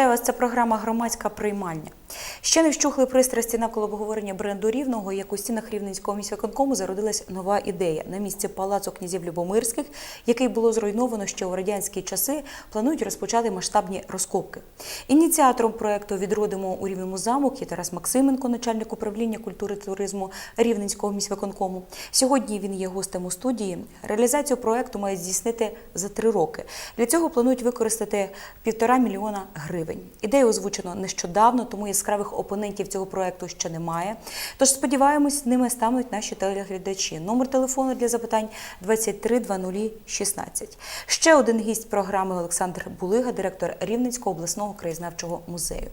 Вітаю вас. Це програма Громадська приймальня. Ще не вщухли пристрасті навколо обговорення бренду рівного, як у стінах рівненського міськвиконкому зародилась нова ідея. На місці палацу князів Любомирських, який було зруйновано ще у радянські часи, планують розпочати масштабні розкопки. Ініціатором проекту Відродимо у рівному замок є Тарас Максименко, начальник управління культури та туризму Рівненського міськвиконкому. Сьогодні він є гостем у студії. Реалізацію проекту мають здійснити за три роки. Для цього планують використати півтора мільйона гривень. Ідею озвучено нещодавно, тому яскравих опонентів цього проекту ще немає. Тож сподіваємось, ними стануть наші телеглядачі. Номер телефону для запитань 23 00 16. Ще один гість програми Олександр Булига, директор Рівненського обласного краєзнавчого музею.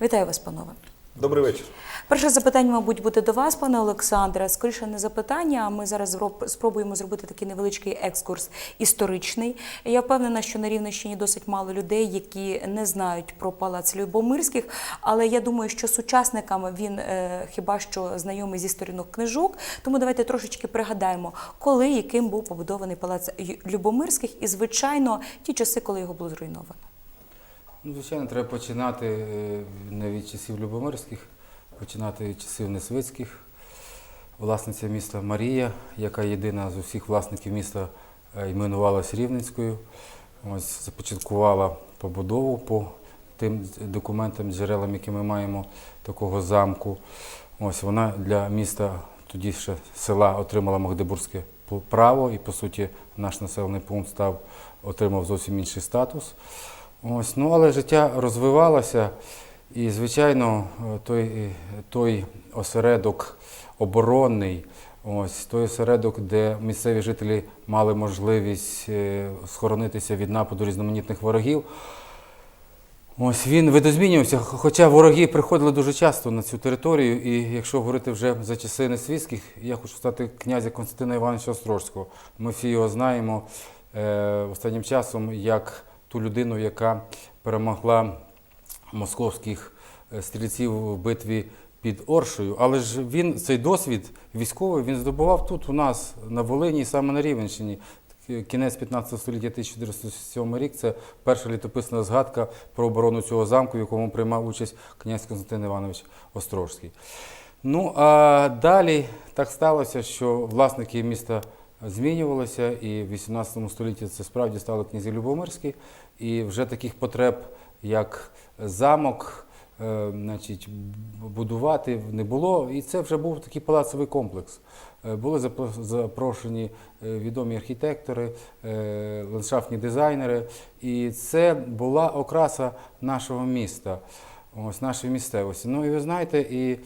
Вітаю вас, панове. Добрий вечір. Перше запитання, мабуть, буде до вас, пане Олександре. Скоріше не запитання, а ми зараз спробуємо зробити такий невеличкий екскурс історичний. Я впевнена, що на Рівненщині досить мало людей, які не знають про палац Любомирських, але я думаю, що сучасникам він е, хіба що знайомий зі сторінок книжок. Тому давайте трошечки пригадаємо, коли і ким був побудований палац Любомирських, і звичайно ті часи, коли його було зруйновано. Ну, звичайно, треба починати не від часів Любомирських, починати від часів Несвицьких. Власниця міста Марія, яка єдина з усіх власників міста е, іменувалась Рівненською. Ось започаткувала побудову по тим документам, джерелам, які ми маємо такого замку. Ось вона для міста тоді ще села отримала Магдебурзьке право, і по суті наш населений пункт став отримав зовсім інший статус. Ось, ну але життя розвивалося, і звичайно, е, той, е, той осередок оборонний, ось той осередок, де місцеві жителі мали можливість е, схоронитися від нападу різноманітних ворогів. Ось він видозмінювався, хоча вороги приходили дуже часто на цю територію, і якщо говорити вже за часи несвітських, я хочу стати князя Константина Івановича Острожського. Ми всі його знаємо е, останнім часом як ту людину, яка перемогла московських е, стрільців в битві під Оршею. Але ж він цей досвід військовий він здобував тут у нас на Волині, саме на Рівенщині. Кінець 15 століття 1407 рік це перша літописна згадка про оборону цього замку, в якому приймав участь князь Константин Іванович Острожський. Ну а далі так сталося, що власники міста змінювалися, і в 18 столітті це справді стали князі Любомирські, і вже таких потреб, як замок, е, значить, будувати не було. І це вже був такий палацовий комплекс. Е, Були запро- запрошені е, відомі архітектори, ландшафтні дизайнери, і це була окраса нашого міста, ось нашої місцевості. Ну і ви знаєте, і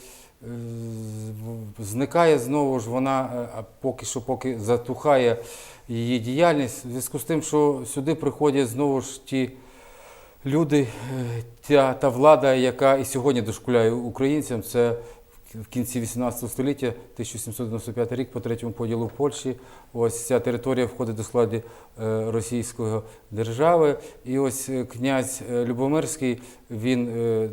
зникає знову ж вона, е, поки що, поки затухає її діяльність, в зв'язку з тим, що сюди приходять знову ж ті люди, е, та, та влада, яка і сьогодні дошкуляє українцям, це в кінці 18 століття, 1795 рік, по третьому поділу в Польщі. Ось ця територія входить до складу е, Російської держави. І ось е, князь е, Любомирський, він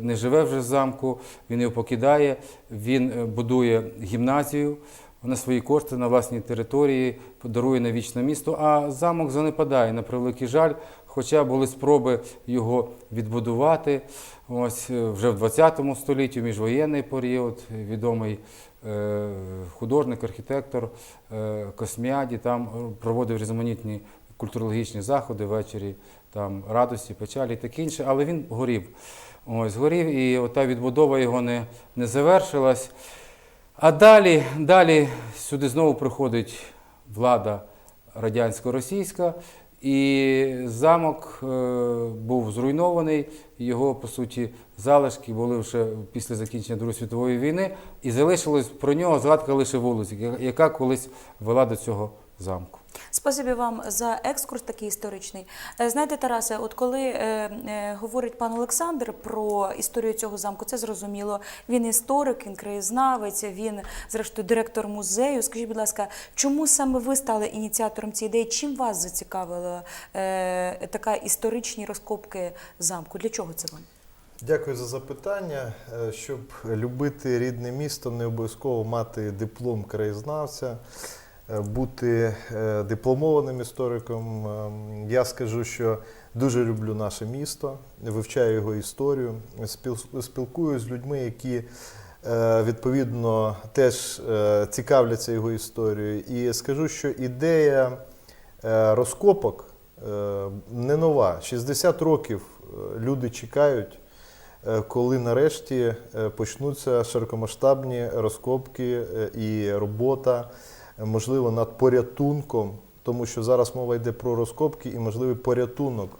не живе вже в замку, він його покидає, він будує гімназію на свої кошти на власній території, подарує на вічне місто, а замок занепадає на превеликий жаль. Хоча були спроби його відбудувати. Ось е, вже в 20 столітті, міжвоєнний період, відомий е, художник, архітектор е, Косміаді там проводив різноманітні культурологічні заходи ввечері, там радості, печалі і таке інше, але він горів. Ось горів, і ота відбудова його не, не завершилась. А далі, далі сюди знову приходить влада радянсько-російська, і замок е, був зруйнований. Його, по суті, залишки були вже після закінчення Другої світової війни, і залишилось про нього згадка лише вулиці, яка колись вела до цього замку. Спасибі вам за екскурс такий історичний. Е, Знаєте, Тарасе, от коли е, е, говорить пан Олександр про історію цього замку, це зрозуміло. Він історик, він краєзнавець, він, зрештою, директор музею. Скажіть, будь ласка, чому саме ви стали ініціатором цієї ідеї? Чим вас зацікавила е, така історичні розкопки замку? Для чого це вам? Дякую за запитання. Е, Щоб любити рідне місто, не обов'язково мати диплом краєзнавця. Е, бути е, дипломованим істориком. Ем, Я скажу, що дуже люблю наше місто, вивчаю його історію, спіл- спілкуюся з людьми, які е, відповідно теж цікавляться його історією. І скажу, що ідея розкопок не нова. 60 років люди чекають, коли нарешті почнуться широкомасштабні розкопки і робота, можливо, над порятунком, тому що зараз мова йде про розкопки і можливий порятунок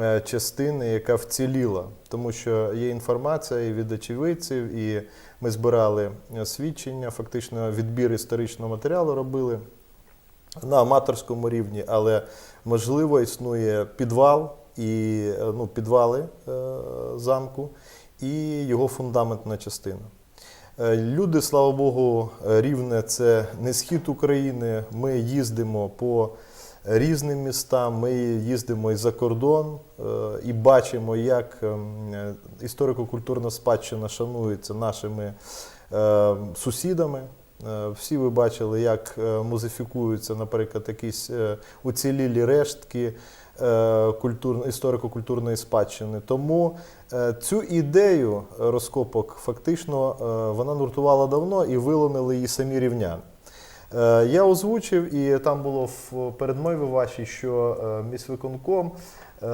е, частини, яка вціліла. Тому що є інформація і від очевидців, і ми збирали е, свідчення, фактично відбір історичного матеріалу робили на аматорському рівні, але можливо існує підвал і е, ну, підвали е, замку і його фундаментна частина. Е, Люди, слава Богу, рівне це не схід України. Ми їздимо по різним містам, ми їздимо і за кордон е, і бачимо, як ем, е, історико-культурна спадщина шанується нашими сусідами. Всі ви бачили, як музифікуються, наприклад, якісь уцілілі рештки історико-культурної спадщини. Тому е, цю ідею розкопок фактично е, вона нуртувала давно і вилонили її самі рівняни. Е, Я озвучив, і там було в передмові вашій, що е, міськвиконком, е,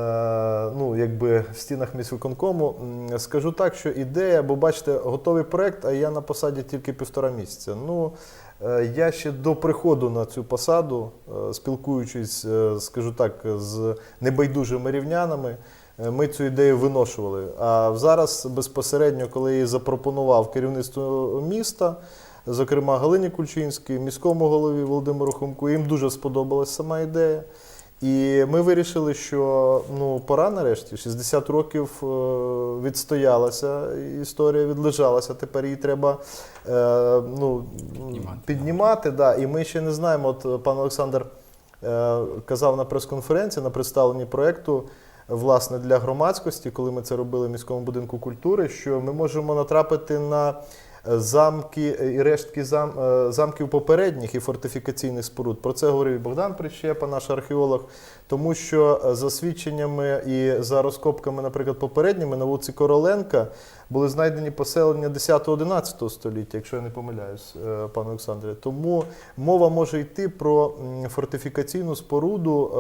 ну якби в стінах міськвиконкому, скажу так, що ідея, бо бачите, готовий проект, а я на посаді тільки півтора місяця. Ну е, я ще до приходу на цю посаду, е, спілкуючись, е, скажу так, з небайдужими рівнянами. е, Ми цю ідею виношували. А зараз безпосередньо, коли я її запропонував керівництво міста, зокрема Галині Кульчинській, міському голові Володимиру Хомку. Їм дуже сподобалась сама ідея. І ми вирішили, що ну пора нарешті. 60 років е, відстоялася історія, відлежалася. Тепер її треба е, ну, Піднімати. піднімати. Да. І ми ще не знаємо. От пан Олександр е, казав на прес-конференції на представленні проєкту. Власне, для громадськості, коли ми це робили в міському будинку культури, що ми можемо натрапити на замки е, і рештки зам, е, замків попередніх і фортифікаційних споруд. Про це говорив Богдан Прищепа, наш археолог. Тому що е, за свідченнями і за розкопками, наприклад, попередніми на вулиці Короленка були знайдені поселення 10-11 століття, якщо я не помиляюсь, пане Олександре. Тому мова може йти про фортифікаційну споруду,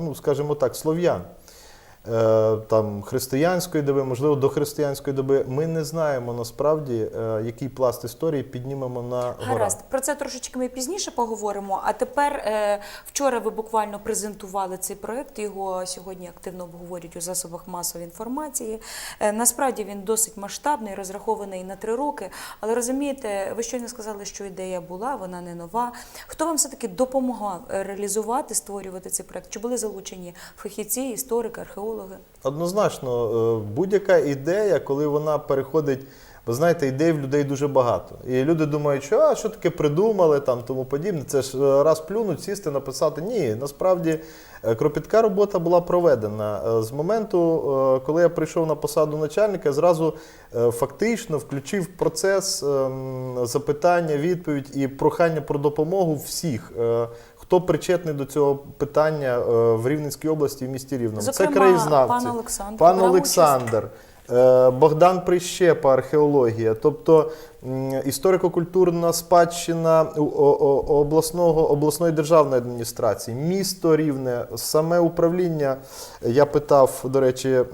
ну скажімо так, слов'ян. Е, Там християнської доби, можливо, до християнської доби. Ми не знаємо насправді, е, який пласт історії піднімемо на гора. Гаразд, про це трошечки ми пізніше поговоримо. А тепер е, вчора ви буквально презентували цей проект. Його сьогодні активно обговорюють у засобах масової інформації. Насправді він досить масштабний, розрахований на три роки. Але розумієте, ви щойно сказали, що ідея була, вона не нова. Хто вам все таки допомагав реалізувати, створювати цей проект? Чи були залучені фахівці, історики, археологи? Однозначно, е, будь-яка ідея, коли вона переходить. Ви знаєте, ідей в людей дуже багато. І люди думають, що а що таке придумали, там тому подібне. Це ж е, раз плюнуть, сісти, написати. Ні, насправді е, кропітка робота була проведена. З моменту, коли я прийшов на посаду начальника, я зразу фактично включив процес ем, запитання, відповідь і прохання про допомогу всіх. Хто причетний до цього питання е, в Рівненській області і в місті Рівному? Зокрема, Це краєзнавці. пан Олександр Пан Олександр, Богдан Прищепа, археологія. Тобто історико-культурна спадщина обласного, обласної державної адміністрації, місто Рівне, саме управління. Я питав, до речі, е,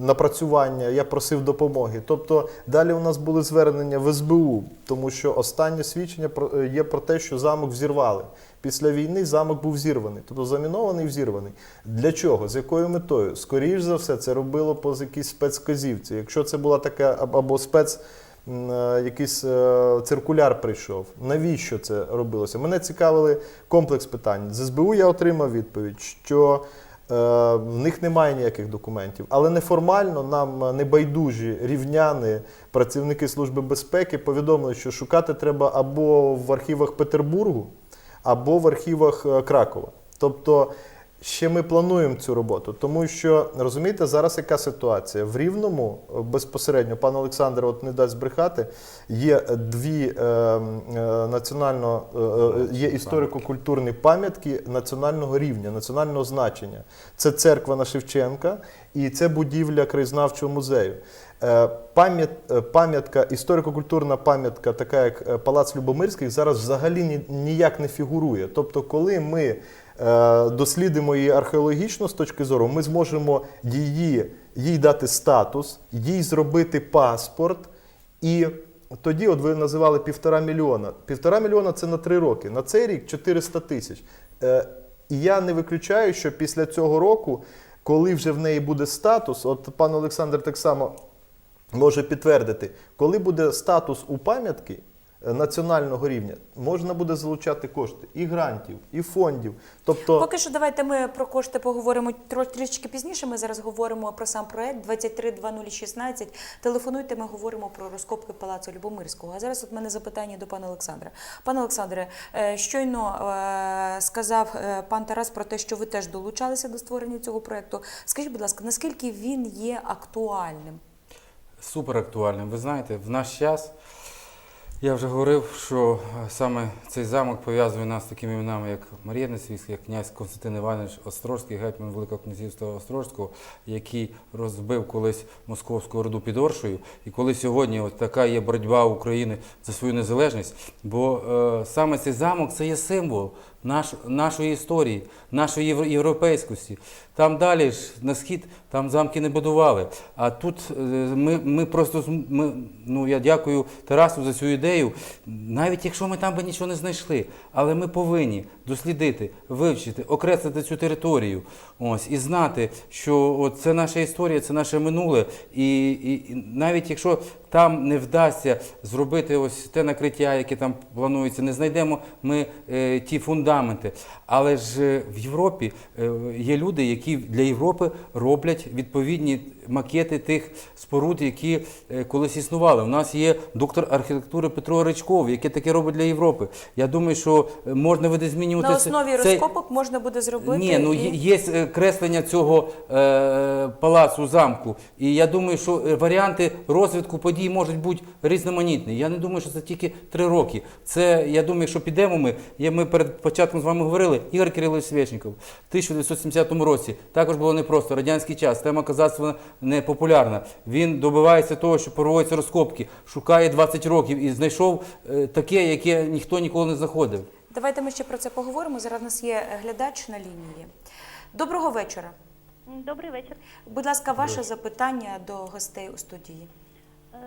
напрацювання, я просив допомоги. Тобто далі у нас були звернення в СБУ, тому що останнє свідчення е, є про те, що замок взірвали. Після війни замок був зірваний, тобто замінований і взірваний. Для чого? З якою метою? Скоріш за все, це робило по якійсь спецказівці. Якщо це була така або спец. е, Якийсь е, циркуляр прийшов. Навіщо це робилося? Мене цікавили комплекс питань. З СБУ я отримав відповідь, що е, в них немає ніяких документів, але неформально нам небайдужі рівняни, працівники Служби безпеки повідомили, що шукати треба або в архівах Петербургу, або в архівах е, Кракова. Тобто ще ми плануємо цю роботу, тому що розумієте, зараз яка ситуація? В Рівному е, безпосередньо, пан Олександр от не дасть збрехати, є дві е, е, національно е, є історико-культурні пам'ятки національного рівня, національного значення. Це церква на Шевченка і це будівля краєзнавчого музею. Е, е, Пам'ятка, історико-культурна пам'ятка, така як е, Палац Любомирських, зараз взагалі ніяк не фігурує. Тобто, коли ми дослідимо її археологічно з точки зору, ми зможемо її, їй дати статус, їй зробити паспорт. І тоді, от ви називали півтора мільйона. Півтора мільйона це на три роки. На цей рік 400 тисяч. І я не виключаю, що після цього року, коли вже в неї буде статус, от пан Олександр так само може підтвердити, коли буде статус у пам'ятки е, національного рівня, можна буде залучати кошти і грантів, і фондів. Тобто, Поки що давайте ми про кошти поговоримо тро- трішки пізніше. Ми зараз говоримо про сам проект 232016. Телефонуйте, ми говоримо про розкопки палацу Любомирського. А зараз от мене запитання до пана Олександра. Пане Олександре, е, щойно е, сказав пан Тарас про те, що ви теж долучалися до створення цього проекту. Скажіть, будь ласка, наскільки він є актуальним? Супер актуальним. Ви знаєте, в наш час я вже говорив, що е, саме цей замок пов'язує нас з такими іменами, як Марія Несвійська, як князь Константин Іванович Острозький, гетьман Великого князівства Острозького, який розбив колись московську орду під Оршею. І коли сьогодні от така є боротьба України за свою незалежність, бо е, саме цей замок це є символ наш, нашої історії, нашої євро- європейськості. Там далі ж на схід там замки не будували. А тут е, ми, ми просто ми, ну я дякую Тарасу за цю ідею. Навіть якщо ми там би нічого не знайшли, але ми повинні дослідити, вивчити, окреслити цю територію. Ось і знати, що от це наша історія, це наше минуле. І, і навіть якщо там не вдасться зробити ось те накриття, яке там планується, не знайдемо ми е, ті фундаменти. Але ж е, в Європі е, є люди, які для Європи роблять відповідні макети тих споруд, які е, колись існували. У нас є доктор архітектури Петро Речков, який таке робить для Європи. Я думаю, що е, можна буде змінювати На основі цей- розкопок можна буде зробити. ні, ну і- є, е, креслення цього е, палацу замку. І я думаю, що варіанти розвитку подій можуть бути різноманітні. Я не думаю, що це тільки три роки. Це я думаю, що підемо ми. Я, ми перед початком з вами говорили. Ігор Кирилович Свєчников в 1970 році також було непросто. Радянський час, тема козацтва не популярна. Він добивається того, що проводяться розкопки, шукає 20 років і знайшов е, таке, яке ніхто ніколи не знаходив. Давайте ми ще про це поговоримо. Зараз у нас є глядач на лінії. Доброго вечора. Добрий вечір. Будь ласка, ваше запитання до гостей у студії. Е,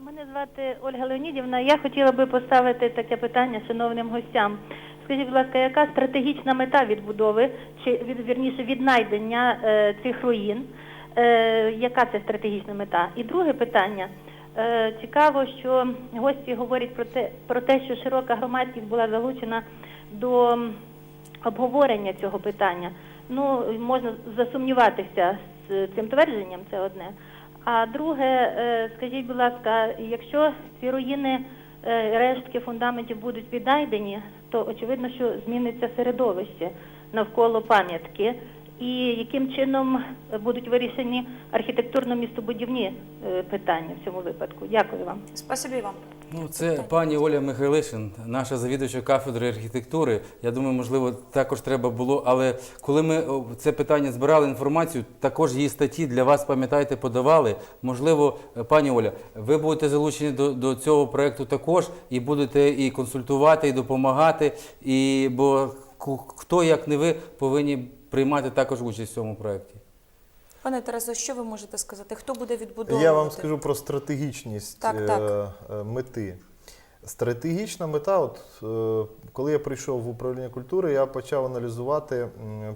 Мене звати Ольга Леонідівна. Я хотіла би поставити таке питання шановним гостям. Скажіть, будь ласка, яка стратегічна мета відбудови, чи від, вірніше віднайдення е, цих руїн? Е, яка це стратегічна мета? І друге питання. Е, цікаво, що гості говорять про те, про те, що широка громадськість була залучена до обговорення цього питання. Ну, можна засумніватися з цим твердженням, це одне. А друге, е, скажіть, будь ласка, якщо ці руїни, е, рештки фундаментів будуть віднайдені, то очевидно, що зміниться середовище навколо пам'ятки. І яким чином будуть вирішені архітектурно-містобудівні е, питання в цьому випадку? Дякую вам. Спасибі вам. Ну, це пані Оля Михайлишин, наша завідувача кафедри архітектури. Я думаю, можливо, також треба було. Але коли ми це питання збирали інформацію, також її статті для вас, пам'ятаєте, подавали. Можливо, е, пані Оля, ви будете залучені до, до цього проекту також і будете і консультувати, і допомагати. І бо хто як не ви повинні приймати також участь в цьому проекті. Пане Тарасо, що ви можете сказати? Хто буде відбудовувати? Я вам скажу про стратегічність Так, е, так. е, мети. Стратегічна мета, от е, коли я прийшов в управління культури, я почав аналізувати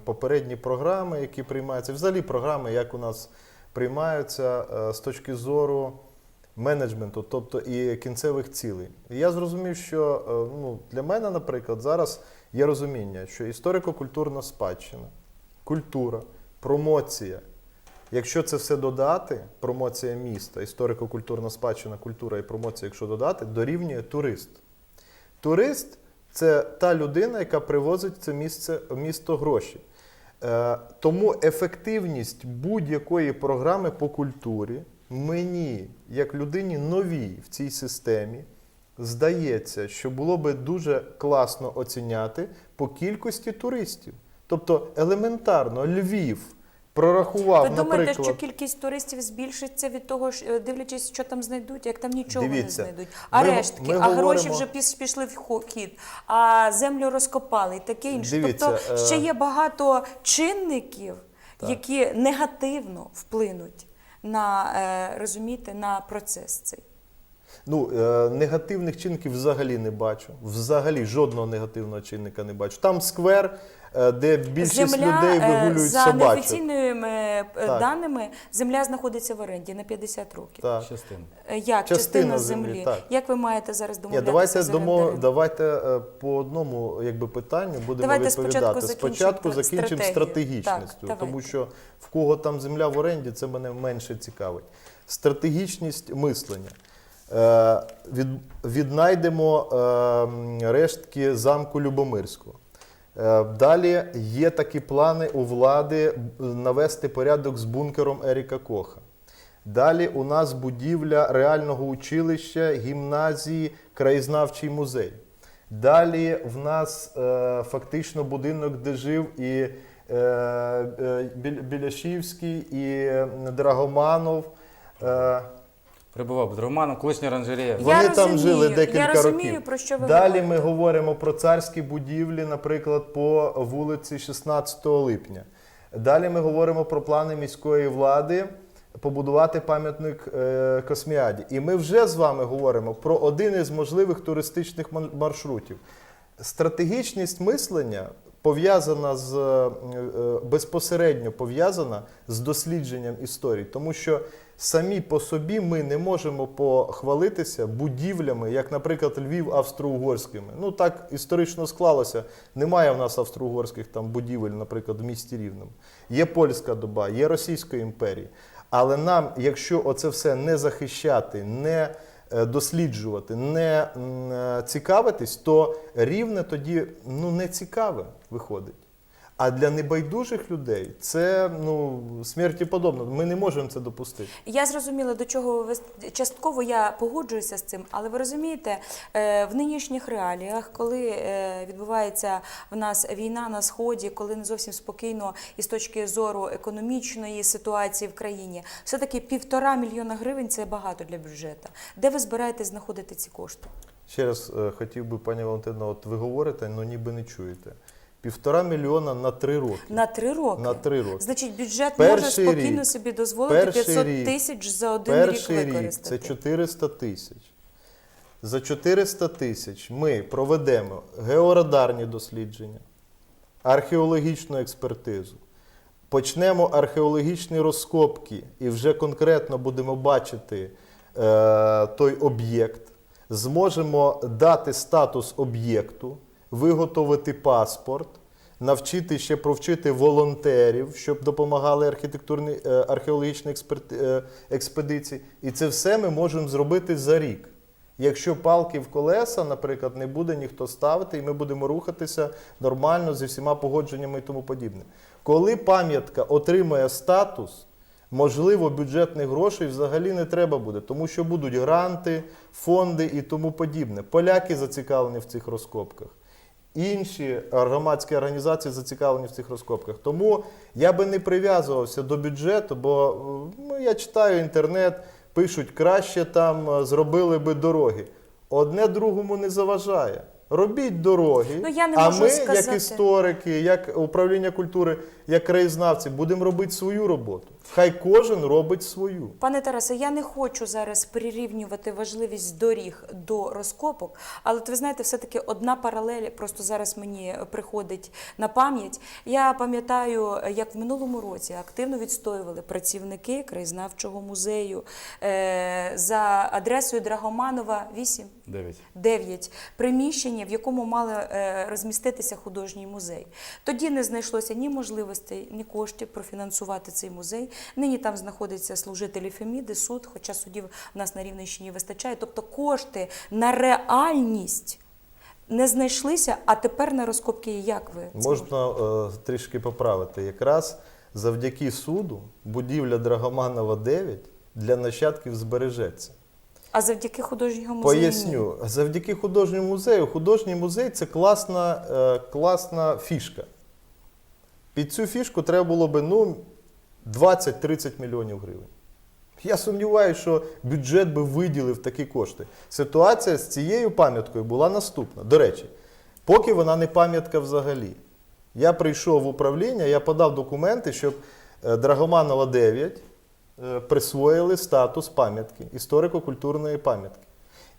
попередні програми, які приймаються, взагалі програми, як у нас приймаються з точки зору менеджменту, тобто і кінцевих цілей. І я зрозумів, що ну, для мене, наприклад, зараз є розуміння, що історико-культурна спадщина, культура, промоція. Якщо це все додати, промоція міста, історико-культурна спадщина, культура і промоція, якщо додати, дорівнює турист. Турист це та людина, яка привозить це місце, місто гроші. Е, Тому ефективність будь-якої програми по культурі мені, як людині новій в цій системі, здається, що було би дуже класно оціняти по кількості туристів. Тобто елементарно Львів прорахував, Ви думаєте, наприклад, що кількість туристів збільшиться від того, е, дивлячись, що там знайдуть, як там нічого Дивіться, не знайдуть. А ми- рештки, ми а гроші вже пішли в хід, а землю розкопали і таке інше. Дивіться, тобто е, ще є багато чинників, Так. які негативно вплинуть на е, розумієте, на процес цей. Ну, е, негативних чинників взагалі не бачу. Взагалі жодного негативного чинника не бачу. Там сквер, де більшість земля людей е, вигулюють за собачок. неофіційними е, Так. даними, земля знаходиться в оренді на 50 років. Так. Частина. Е, Як Частина частина, землі, землі? так. Як ви маєте зараз Ні, домовлятися давайте з домов... давайте е, по одному якби, питанню будемо Давайте відповідати. Спочатку закінчимо стратегічністю, Так, тому що в кого там земля в оренді, це мене менше цікавить. Стратегічність мислення. Е, від... Віднайдемо е, рештки замку Любомирського. Е, Далі є такі плани у влади навести порядок з бункером Еріка Коха. Далі у нас будівля реального училища, гімназії, краєзнавчий музей. Далі в нас е, фактично будинок, де жив і е, е, Біляшівський, і е, Драгоманов. Е, Прибував з Романом, колишня оранжерея. Я вони там розумію, жили я декілька розумію, років. про що ви Далі говорите. ми говоримо про царські будівлі, наприклад, по вулиці 16 липня. Далі ми говоримо про плани міської влади побудувати пам'ятник е, Косміаді. І ми вже з вами говоримо про один із можливих туристичних маршрутів. Стратегічність мислення пов'язана з е, е, безпосередньо пов'язана з дослідженням історії, тому що самі по собі ми не можемо похвалитися будівлями, як, наприклад, Львів австро-угорськими. Ну так історично склалося. Немає в нас австро-угорських там будівель, наприклад, в місті Рівному. Є польська доба, є Російської імперії. Але нам, якщо оце все не захищати, не е, досліджувати, не е, цікавитись, то рівне тоді ну, не цікаве виходить. А для небайдужих людей це ну, смерті подобно. Ми не можемо це допустити. Я зрозуміла, до чого ви частково я погоджуюся з цим, але ви розумієте, е, в нинішніх реаліях, коли е, відбувається в нас війна на сході, коли не зовсім спокійно і з точки зору економічної ситуації в країні, все-таки півтора мільйона гривень це багато для бюджету. Де ви збираєтесь знаходити ці кошти? Ще раз е, хотів би, пані Валентина, от ви говорите, але ніби не чуєте. Півтора мільйона на три роки. На три роки. На три роки. Значить, бюджет Перший може спокійно рік. собі дозволити 500 рік. тисяч за один Перший рік рік використати. це 400 тисяч. За 400 тисяч ми проведемо георадарні дослідження, археологічну експертизу, почнемо археологічні розкопки і вже конкретно будемо бачити е, той об'єкт, зможемо дати статус об'єкту, виготовити паспорт, навчити ще провчити волонтерів, щоб допомагали архітектурні е, археологічні е, експедиції. І це все ми можемо зробити за рік. Якщо палки в колеса, наприклад, не буде ніхто ставити, і ми будемо рухатися нормально зі всіма погодженнями і тому подібне. Коли пам'ятка отримає статус, можливо, бюджетних грошей взагалі не треба буде, тому що будуть гранти, фонди і тому подібне. Поляки зацікавлені в цих розкопках. Інші громадські організації зацікавлені в цих розкопках. Тому я би не прив'язувався до бюджету, бо ну, я читаю інтернет, пишуть, краще там е, зробили би дороги. Одне другому не заважає. Робіть дороги, Ну, я не а можу ми, як історики, як управління культури, як краєзнавці, будемо робити свою роботу. Хай кожен робить свою. Пане Тарасе, я не хочу зараз прирівнювати важливість доріг до розкопок, але ви знаєте, все-таки одна паралель просто зараз мені приходить на пам'ять. Я пам'ятаю, як в минулому році активно відстоювали працівники краєзнавчого музею е, за адресою Драгоманова 8. Дев'ять. 9 приміщення, в якому мали е, розміститися художній музей. Тоді не знайшлося ні можливостей, ні коштів профінансувати цей музей. Нині там знаходяться служителі Феміди, суд, хоча судів в нас на Рівненщині вистачає. Тобто кошти на реальність не знайшлися, а тепер на розкопки як ви? Можна е, трішки поправити. Якраз завдяки суду будівля Драгоманова 9 для нащадків збережеться. А завдяки художнього музею? Поясню, завдяки художньому музею, художній музей це класна, е, класна фішка. Під цю фішку треба було би ну, 20-30 мільйонів гривень. Я сумніваюся, що бюджет би виділив такі кошти. Ситуація з цією пам'яткою була наступна. До речі, поки вона не пам'ятка взагалі. Я прийшов в управління, я подав документи, щоб е, Драгоманова 9 е, присвоїли статус пам'ятки, історико-культурної пам'ятки.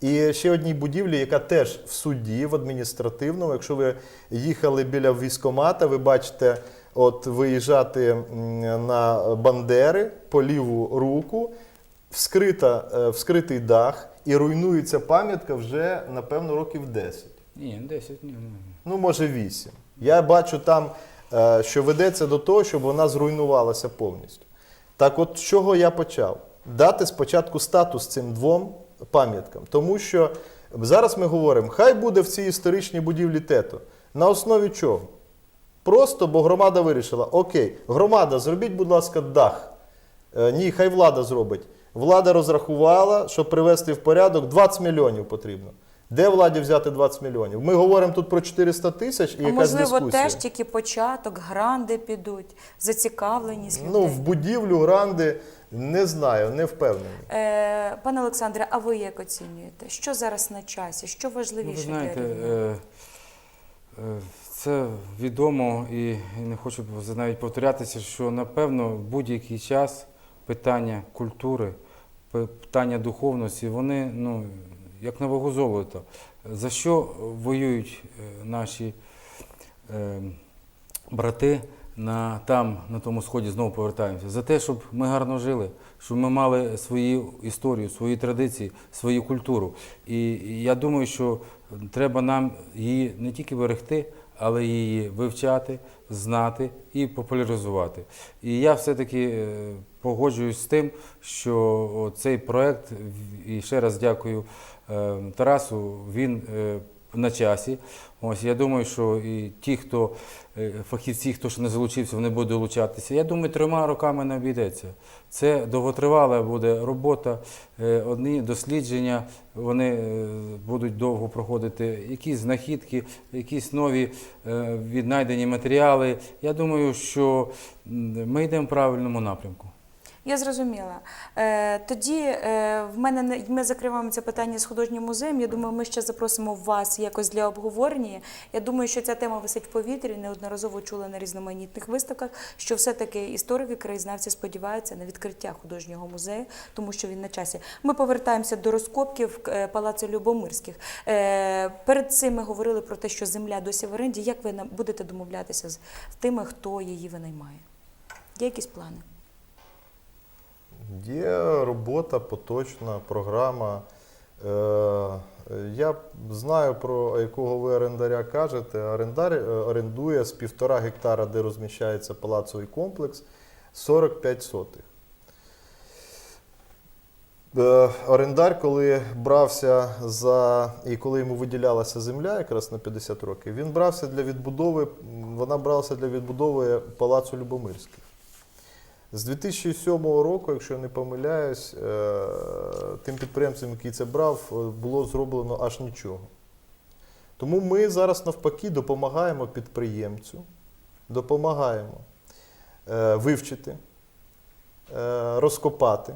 І ще одній будівлі, яка теж в суді, в адміністративному. Якщо ви їхали біля військомата, ви бачите, от виїжджати на Бандери по ліву руку, вскрита, е, вскритий дах, і руйнується пам'ятка вже, напевно, років 10. Ні, 10, ні. ні. Ну, може, 8. Я бачу там, е, що ведеться до того, щоб вона зруйнувалася повністю. Так от, з чого я почав? Дати спочатку статус цим двом пам'яткам. Тому що зараз ми говоримо, хай буде в цій історичній будівлі тето. На основі чого? Просто, бо громада вирішила: окей, громада, зробіть, будь ласка, дах. Е, ні, хай влада зробить. Влада розрахувала, щоб привести в порядок 20 мільйонів потрібно. Де владі взяти 20 мільйонів? Ми говоримо тут про 400 тисяч і А якась можливо, дискусія. теж тільки початок, гранди підуть, зацікавленість людей. Ну, в будівлю гранди не знаю, не впевнений. Е, пане Олександре, а ви як оцінюєте? Що зараз на часі? Що Ну, важливіше ви знаєте, для е, е, це відомо і не хочу навіть повторятися, що напевно в будь-який час питання культури, питання духовності, вони ну, як на вагу золота. За що воюють е, наші е, брати на, там, на тому сході, знову повертаємося? За те, щоб ми гарно жили, щоб ми мали свою історію, свої традиції, свою культуру. І я думаю, що треба нам її не тільки берегти, але її вивчати, знати і популяризувати. І я все-таки е, погоджуюсь з тим, що цей проект, і ще раз дякую Тарасу, він е, на часі. Ось я думаю, що і ті, хто е, фахівці, хто ще не залучився, вони будуть долучатися. Я думаю, трьома роками не обійдеться. Це довготривала буде робота. Е, Одні дослідження вони е, будуть довго проходити, якісь знахідки, якісь нові е, віднайдені матеріали. Я думаю, що ми йдемо в правильному напрямку. Я зрозуміла. Е, тоді е, в мене не- ми закриваємо це питання з художнім музеєм. Я думаю, ми ще запросимо вас якось для обговорення. Я думаю, що ця тема висить в повітрі. Неодноразово чула на різноманітних виставках, що все-таки історики, краєзнавці сподіваються на відкриття художнього музею, тому що він на часі. Ми повертаємося до розкопків е, палацу Любомирських. Перед цим ми говорили про те, що земля досі в оренді. Як ви будете домовлятися з тими, хто її винаймає? Є якісь плани? Є робота, поточна програма. Е, Я знаю, про якого ви орендаря кажете. Орендар е, орендує з півтора гектара, де розміщається палацовий комплекс, 45 сотих. Е, Орендар, коли брався за і коли йому виділялася земля, якраз на 50 років, він брався для відбудови, вона бралася для відбудови палацу Любомирських. З 2007 року, якщо я не помиляюсь, е, тим підприємцем, який це брав, е, було зроблено аж нічого. Тому ми зараз навпаки допомагаємо підприємцю, допомагаємо е, вивчити, розкопати,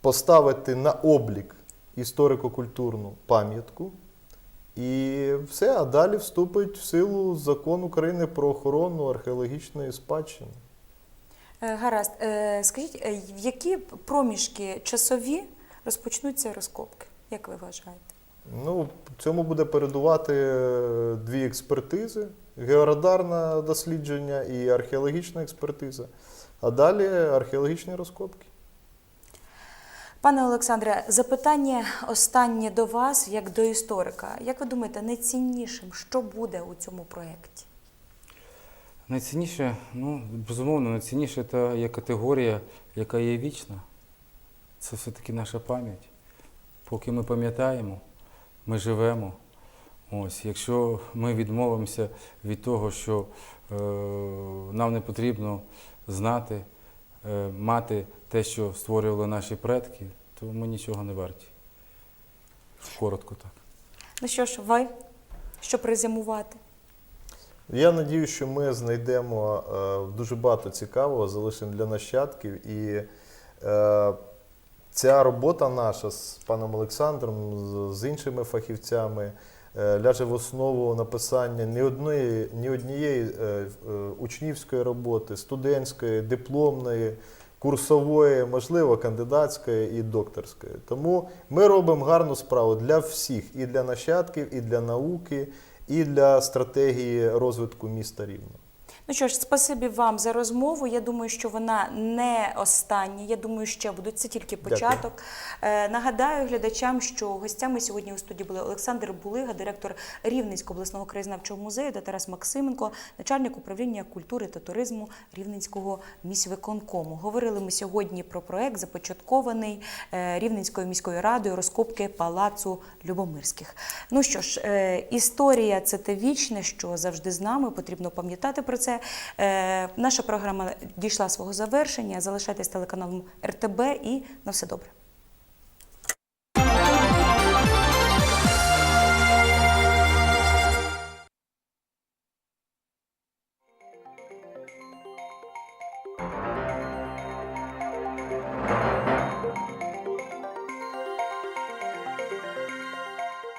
поставити на облік історико-культурну пам'ятку. І все, а далі вступить в силу закон України про охорону археологічної спадщини. Е, Гаразд, Е, скажіть, е, в які проміжки часові розпочнуться розкопки? Як ви вважаєте? Ну, цьому буде передувати дві експертизи: георадарне дослідження і археологічна експертиза. А далі археологічні розкопки. Пане Олександре, запитання останнє до вас, як до історика. Як ви думаєте, найціннішим, що буде у цьому проєкті? Найцінніше, ну, безумовно, найцінніше це є категорія, яка є вічна. Це все-таки наша пам'ять. Поки ми пам'ятаємо, ми живемо. Ось, якщо ми відмовимося від того, що е, нам не потрібно знати, мати те, що створювали наші предки, то ми нічого не варті. Коротко так. Ну що ж, ви, щоб резюмувати? Я надію, що ми знайдемо е, дуже багато цікавого, залишимо для нащадків. І е, ця робота наша з паном Олександром, з, з іншими фахівцями, е, ляже в основу написання не одної, ні однієї е, е, учнівської роботи, студентської, дипломної. Курсової, можливо, кандидатської і докторської. Тому ми робимо гарну справу для всіх, і для нащадків, і для науки, і для стратегії розвитку міста Рівно. Ну що ж, спасибі вам за розмову. Я думаю, що вона не остання. Я думаю, ще будуть це тільки початок. Е, нагадаю глядачам, що гостями сьогодні у студії були Олександр Булига, директор Рівненського обласного краєзнавчого музею, та Тарас Максименко, начальник управління культури та туризму Рівненського міськвиконкому. Говорили ми сьогодні про проект, започаткований е, Рівненською міською радою розкопки палацу Любомирських. Ну що ж, е, історія це те вічне, що завжди з нами. Потрібно пам'ятати про це. Е, Наша програма дійшла свого завершення. Залишайтесь телеканалом РТБ і на все добре.